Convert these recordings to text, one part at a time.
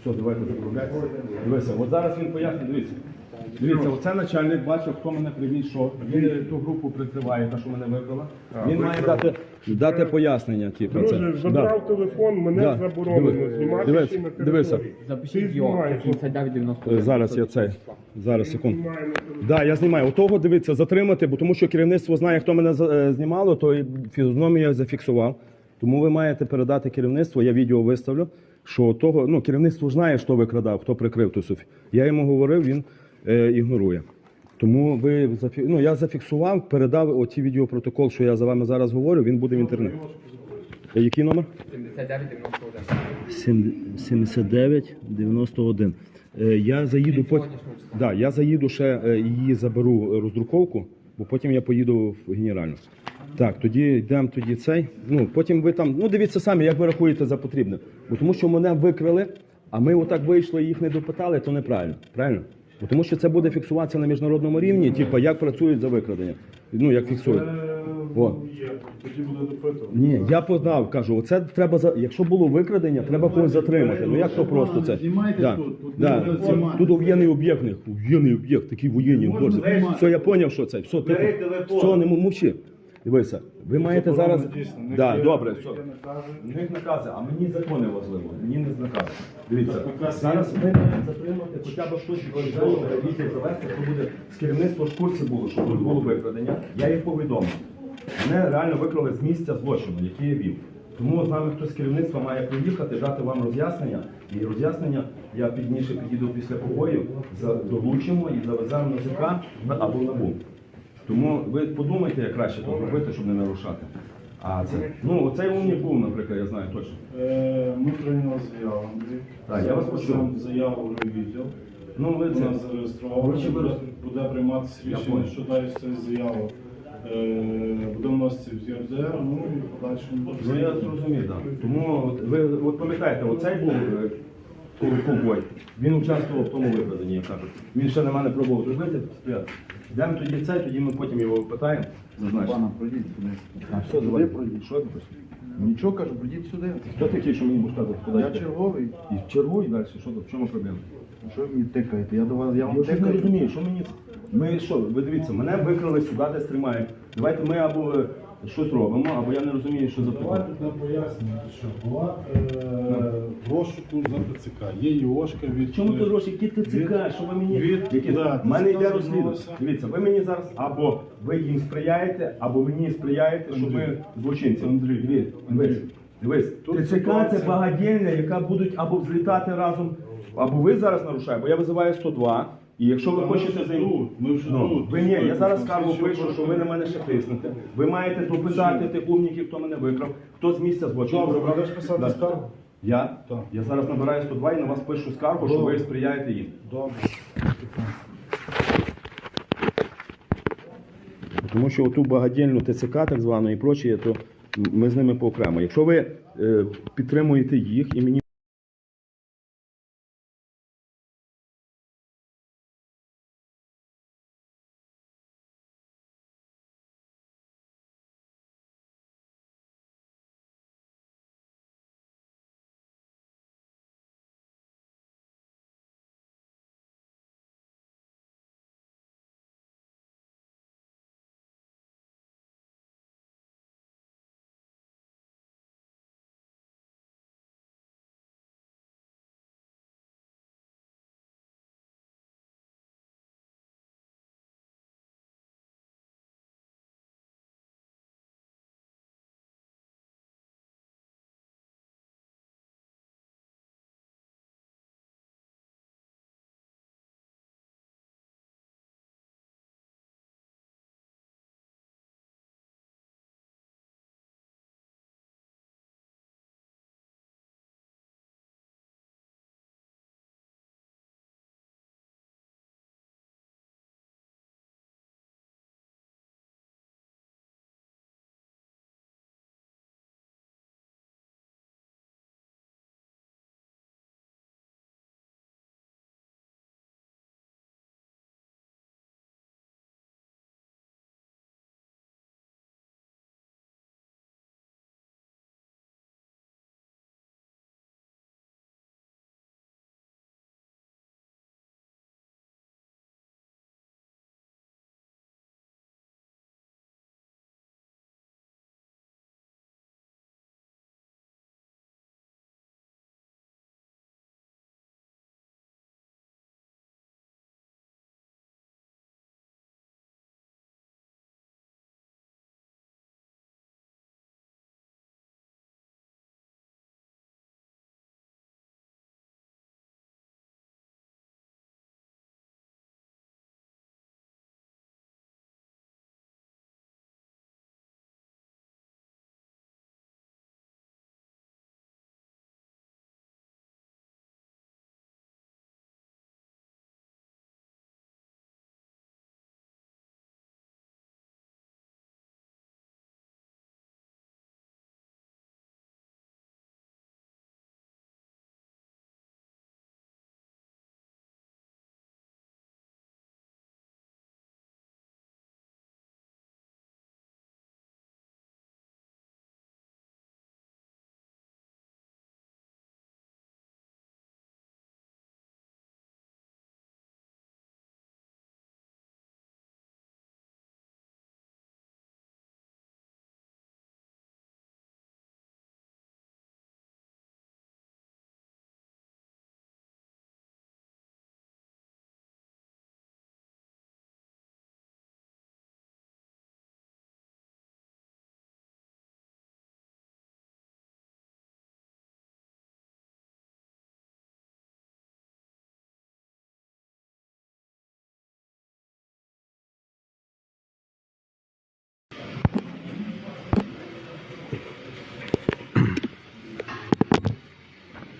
Все, давайте заправляйтеся. Дивися, от зараз він пояснює, дивіться. Дивіться, оце начальник бачив, хто мене привіз, що він ту групу прикриває, та, що мене вибрала. Він має дати, дати пояснення, типу, це. Друже, Да. забрав телефон, мене Да. заборонено Диви- знімати дивися, ще на території. дивися. Ти Запишіть його, знімаєш, 5990. Е, Зараз я цей. Зараз секунду. телефон. Да, я знімаю. Отого дивіться, затримати, бо тому що керівництво знає, хто мене за- е, знімало, то і фізіономію я зафіксував. Тому ви маєте передати керівництву, я відео виставлю, що того, ну, керівництво знає, хто викрадав, хто прикрив ту Софі. Я йому говорив, він ігнорує. Тому ви зафі... ну, я зафіксував, передав оці відеопротокол, що я за вами зараз говорю, він буде в інтернеті. Е, Який номер? 7991. 79 91. Е, Я заїду потім. Да, я заїду ще е, її заберу е, роздруковку, бо потім я поїду в генеральну. Так, тоді йдемо тоді цей. Ну потім ви там. Ну дивіться самі, як ви рахуєте за потрібне. Бо тому що мене викрили, а ми отак вийшли і їх не допитали, то неправильно. Правильно? Тому що це буде фіксуватися на міжнародному рівні, типу, як працюють за викрадення. Ну як фіксують. О. Є, тоді буде допитувати. Ні, я подав, кажу, оце треба за. Якщо було викрадення, треба когось затримати. Ну як то просто це? Знімайте Да. тут, тут Да. не знімати. Тут воєнний об'єкт, воєнний об'єкт, такий воєнний Можна знімати. Все, я зрозумів, що це. Все, Бери телефон. Все, не м- мовчи. Дивися, ви маєте зараз. дійсно, не Да, є- добре, все. є накази. У них накази, а мені закони важливо, мені не накази. Дивіться, наказ зараз ви маєте затримати хоча б хтось відділ завести, хто буде з керівництва в курсі було, що тут було викрадення. Я їх повідомив. Мене реально викрали з місця злочину, який я вів. Тому з нами хтось з керівництва має приїхати, дати вам роз'яснення. І роз'яснення я пізніше підійду після побоїв, за- долучимо і завеземо на ЗК або на БУ. Тому ви подумайте, як краще то зробити, щоб не нарушати. А це ну оцей був, наприклад, я знаю точно. Е, Ми прийняли заяву, Андрій. Так, я вас почув. Заяву в відділ. Ну ви це нас зареєстровано. Коротше, ви Буде прийматися Я рішення, понял. що далі з цією заявою. Е, Буде вноситися в ЄРДР, ну і в подальшому. Ну я зрозумів, так. Тому от ви от пам'ятаєте, оцей був е, ковбой. Він участвував в тому викраденні, як кажуть. Він ще на мене пробував зробити. Йдемо тоді цей, тоді ми потім його питаємо. Зазначимо. Пана, пройдіть сюди. А що Сюди давай? пройдіть. Що ти хочеш? Нічого кажу, пройдіть сюди. Хто такий, що мені будеш казати, куди Я йти? черговий. І чергуй далі, що тут, в чому проблема? Що ви мені тикаєте? Я до вас, я вам Я щось не тикаю. розумію, що мені. Ми що, ви дивіться, мене викрали сюди, десь тримають. Давайте ми або е, щось робимо, або я не розумію, що за Давайте питання. для що була е, в розшуку за ТЦК. Є ЄОшка від... Чому ти гроші, які цікаві, що ви мені Від- які да, в мене ТЦК йде розслідування. звернулося. Дивіться, ви мені зараз або ви їм сприяєте, або мені сприяєте, щоб ми злочинці. Андрій, Дивись, дивись, дивись. Тут ТЦК це ситуація- багадільня, яка будуть або взлітати разом, або ви зараз нарушаєте, бо я визиваю 102. І якщо ви Та ми хочете вже займ- тут, ми вже ну, тут. ви ні, я зараз скаргу пишу, що ви на мене ще тиснете. Ви маєте допитати тих умників, хто мене викрав, хто з місця злочину. Добре, будеш писати скаргу? Я? Так. Я зараз набираю 102 і на вас пишу скаргу, що ви сприяєте їм. Добре. Тому що оту багадільну ТЦК, так звану, і прочі, то ми з ними поокремо. Якщо ви е, підтримуєте їх і мені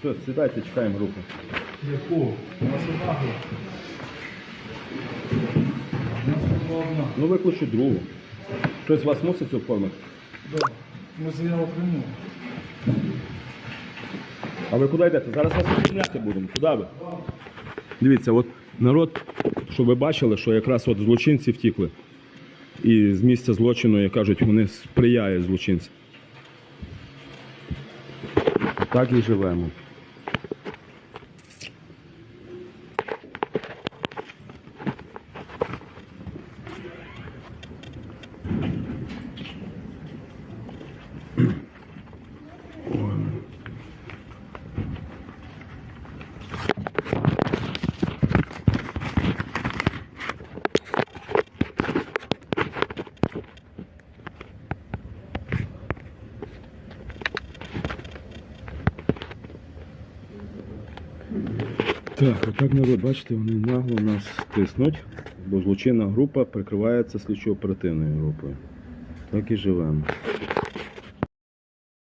Все, сідайте, чекаємо групу. Яку? У нас одна група. У нас одна. Ну викличу другу. Хтось з вас мусить оформити? Да. Ми заяву приймемо. А ви куди йдете? Зараз вас оформляти будемо. Куди ви? Дивіться, от народ, щоб ви бачили, що якраз от злочинці втікли. І з місця злочину, як кажуть, вони сприяють злочинцям. Так і живемо. Так, отак народ, бачите, вони нагло нас тиснуть, бо злочинна група прикривається слідчо-оперативною групою. Так і живемо.